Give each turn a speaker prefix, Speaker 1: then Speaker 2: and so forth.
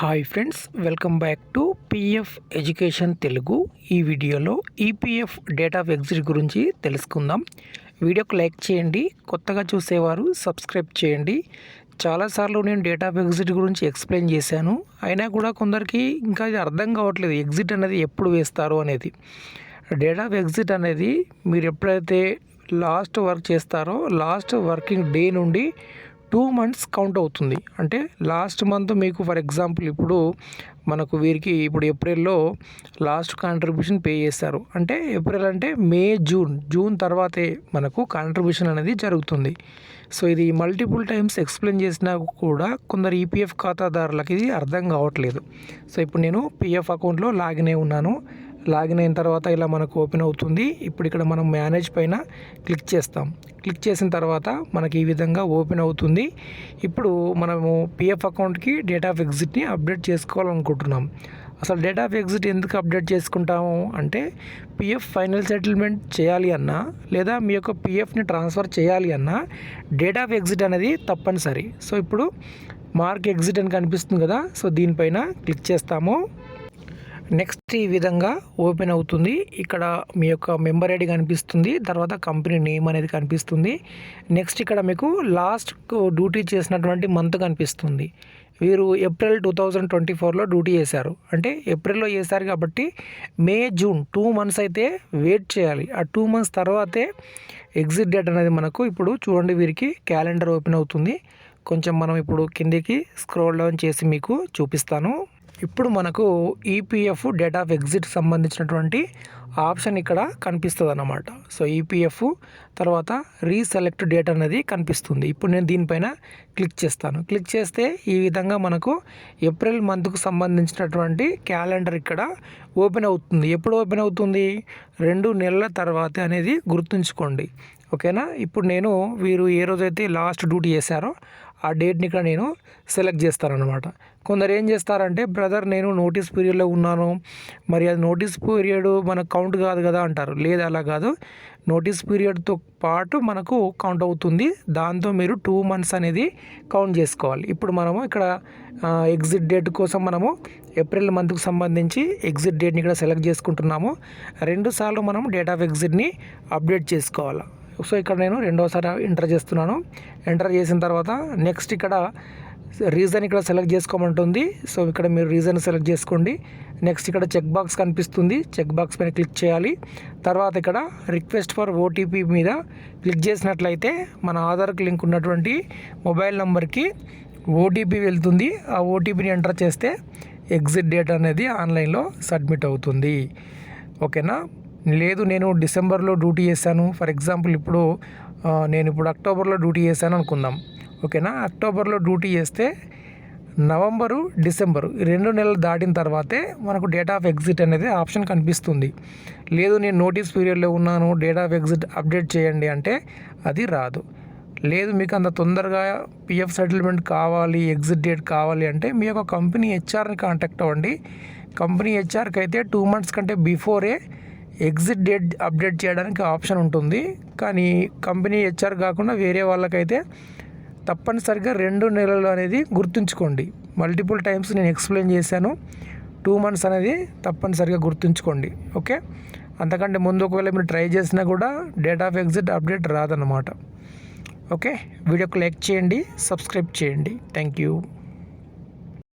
Speaker 1: Hi friends welcome back to PF education Telugu. ఈ వీడియోలో EPF date of exit గురించి తెలుసుకుందాం. వీడియోకి లైక్ చేయండి కొత్తగా చూసేవారు సబ్స్క్రైబ్ చేయండి. చాలాసార్లు నేను డేట్ ఆఫ్ ఎగ్జిట్ గురించి ఎక్స్ప్లెయిన్ చేశాను. అయినా కూడా కొందరికి ఇంకా అర్థం కావట్లేదు ఎగ్జిట్ అనేది ఎప్పుడు వేస్తారు అనేది. డేట్ ఆఫ్ ఎగ్జిట్ అనేది మీరు ఎప్పుడైతే లాస్ట్ వర్క్ చేస్తారో లాస్ట్ వర్కింగ్ డే నుండి టూ మంత్స్ కౌంట్ అవుతుంది. అంటే లాస్ట్ మంత్ మీకు ఫర్ ఎగ్జాంపుల్ ఇప్పుడు మనకు వీరికి ఇప్పుడు ఏప్రిల్లో లాస్ట్ కాంట్రిబ్యూషన్ పే చేస్తారు అంటే ఏప్రిల్ అంటే మే జూన్ జూన్ తర్వాతే మనకు కాంట్రిబ్యూషన్ అనేది జరుగుతుంది. సో ఇది మల్టిపుల్ టైమ్స్ ఎక్స్ప్లెయిన్ చేసినా కూడా కొందరు ఈపీఎఫ్ ఖాతాదారులకి ఇది అర్థం కావట్లేదు. సో ఇప్పుడు నేను పిఎఫ్ అకౌంట్లో లాగిన్ అయి ఉన్నాను. లాగిన్ అయిన తర్వాత ఇలా మనకు ఓపెన్ అవుతుంది. ఇప్పుడు ఇక్కడ మనం మేనేజ్ పైన క్లిక్ చేస్తాం. క్లిక్ చేసిన తర్వాత మనకి ఈ విధంగా ఓపెన్ అవుతుంది. ఇప్పుడు మనము పిఎఫ్ అకౌంట్కి డేట్ ఆఫ్ ఎగ్జిట్ని అప్డేట్ చేసుకోవాలనుకుంటున్నాం. అసలు డేట్ ఆఫ్ ఎగ్జిట్ ఎందుకు అప్డేట్ చేసుకుంటాము? అంటే పిఎఫ్ ఫైనల్ సెటిల్మెంట్ చేయాలి అన్నా లేదా మీ యొక్క పిఎఫ్ని ట్రాన్స్ఫర్ చేయాలి అన్నా డేట్ ఆఫ్ ఎగ్జిట్ అనేది తప్పనిసరి. సో ఇప్పుడు మార్క్ ఎగ్జిట్ అని కనిపిస్తుంది కదా సో దీనిపైన క్లిక్ చేస్తాము. నెక్స్ట్ ఈ విధంగా ఓపెన్ అవుతుంది. ఇక్కడ మీ యొక్క మెంబర్ ఐడి కనిపిస్తుంది. తర్వాత కంపెనీ నేమ్ అనేది కనిపిస్తుంది. నెక్స్ట్ ఇక్కడ మీకు లాస్ట్ డ్యూటీ చేసినటువంటి మంత్ కనిపిస్తుంది. వీరు ఏప్రిల్ టూ థౌజండ్ ట్వంటీ ఫోర్లో డ్యూటీ చేశారు. అంటే ఏప్రిల్లో చేశారు కాబట్టి మే జూన్ టూ మంత్స్ అయితే వెయిట్ చేయాలి. ఆ టూ మంత్స్ తర్వాతే ఎగ్జిట్ డేట్ అనేది మనకు ఇప్పుడు చూడండి వీరికి క్యాలెండర్ ఓపెన్ అవుతుంది. కొంచెం మనం ఇప్పుడు కిందికి స్క్రోల్ డౌన్ చేసి మీకు చూపిస్తాను. ఇప్పుడు మనకు ఈపీఎఫ్ డేట్ ఆఫ్ ఎగ్జిట్ సంబంధించినటువంటి ఆప్షన్ ఇక్కడ కనిపిస్తుంది అన్నమాట సో ఈపీఎఫ్ తర్వాత రీసెలెక్ట్ డేట్ అనేది కనిపిస్తుంది. ఇప్పుడు నేను దీనిపైన క్లిక్ చేస్తాను. క్లిక్ చేస్తే ఈ విధంగా మనకు ఏప్రిల్ మంత్కు సంబంధించినటువంటి క్యాలెండర్ ఇక్కడ ఓపెన్ అవుతుంది. ఎప్పుడు ఓపెన్ అవుతుంది? రెండు నెలల తర్వాత అనేది గుర్తుంచుకోండి. ఓకేనా ఇప్పుడు నేను వీరు ఏ రోజైతే లాస్ట్ డ్యూటీ చేశారో ఆ డేట్ని ఇక్కడ నేను సెలెక్ట్ చేస్తానన్నమాట. కొందరు ఏం చేస్తారంటే బ్రదర్ నేను నోటీస్ పీరియడ్లో ఉన్నాను. మరి అది నోటీస్ పీరియడ్ మనకు కౌంట్ కాదు కదా అంటారు. లేదు అలా కాదు. నోటీస్ పీరియడ్తో పాటు మనకు కౌంట్ అవుతుంది. దాంతో మీరు టూ మంత్స్ అనేది కౌంట్ చేసుకోవాలి. ఇప్పుడు మనము ఇక్కడ ఎగ్జిట్ డేట్ కోసం మనము ఏప్రిల్ మంత్కి సంబంధించి ఎగ్జిట్ డేట్ని ఇక్కడ సెలెక్ట్ చేసుకుంటున్నాము. రెండుసార్లు మనం డేట్ ఆఫ్ ఎగ్జిట్ని అప్డేట్ చేసుకోవాలి. సో ఇక్కడ నేను రెండోసారి ఎంటర్ చేస్తున్నాను. ఎంటర్ చేసిన తర్వాత నెక్స్ట్ ఇక్కడ రీజన్ ఇక్కడ సెలెక్ట్ చేసుకోమంటుంది. సో ఇక్కడ మీరు రీజన్ సెలెక్ట్ చేసుకోండి. నెక్స్ట్ ఇక్కడ చెక్ బాక్స్ కనిపిస్తుంది. చెక్ బాక్స్ పైన క్లిక్ చేయాలి. తర్వాత ఇక్కడ రిక్వెస్ట్ ఫర్ ఓటీపీ మీద క్లిక్ చేసినట్లయితే మన ఆధార్కి లింక్ ఉన్నటువంటి మొబైల్ నెంబర్కి ఓటీపీ వెళ్తుంది. ఆ ఓటీపీని ఎంటర్ చేస్తే ఎగ్జిట్ డేట్ అనేది ఆన్లైన్లో సబ్మిట్ అవుతుంది. ఓకేనా లేదు నేను డిసెంబర్లో డ్యూటీ చేశాను. ఫర్ ఎగ్జాంపుల్ ఇప్పుడు నేను ఇప్పుడు అక్టోబర్లో డ్యూటీ చేశాను అనుకుందాం. ఓకేనా? అక్టోబర్లో డ్యూటీ చేస్తే నవంబరు డిసెంబరు రెండు నెలలు దాటిన తర్వాతే మనకు డేట్ ఆఫ్ ఎగ్జిట్ అనేది ఆప్షన్ కనిపిస్తుంది. లేదు నేను నోటీస్ పీరియడ్లో ఉన్నాను డేట్ ఆఫ్ ఎగ్జిట్ అప్డేట్ చేయండి అంటే అది రాదు. లేదు మీకు అంత తొందరగా పిఎఫ్ సెటిల్మెంట్ కావాలి ఎగ్జిట్ డేట్ కావాలి అంటే మీ యొక్క కంపెనీ హెచ్ఆర్ని కాంటాక్ట్ అవ్వండి. కంపెనీ హెచ్ఆర్కి అయితే టూ మంత్స్ కంటే బిఫోరే ఎగ్జిట్ డేట్ అప్డేట్ చేయడానికి ఆప్షన్ ఉంటుంది. కానీ కంపెనీ హెచ్ఆర్ కాకుండా వేరే వాళ్ళకైతే తప్పనిసరిగా రెండు నెలలు అనేది గుర్తుంచుకోండి. మల్టిపుల్ టైమ్స్ నేను ఎక్స్ప్లెయిన్ చేశాను. టూ మంత్స్ అనేది తప్పనిసరిగా గుర్తుంచుకోండి. ఓకే? అంతకంటే ముందు ఒకవేళ మీరు ట్రై చేసినా కూడా డేట్ ఆఫ్ ఎగ్జిట్ అప్డేట్ రాదన్నమాట. ఓకే? వీడియోకి లైక్ చేయండి సబ్స్క్రైబ్ చేయండి. Thank you.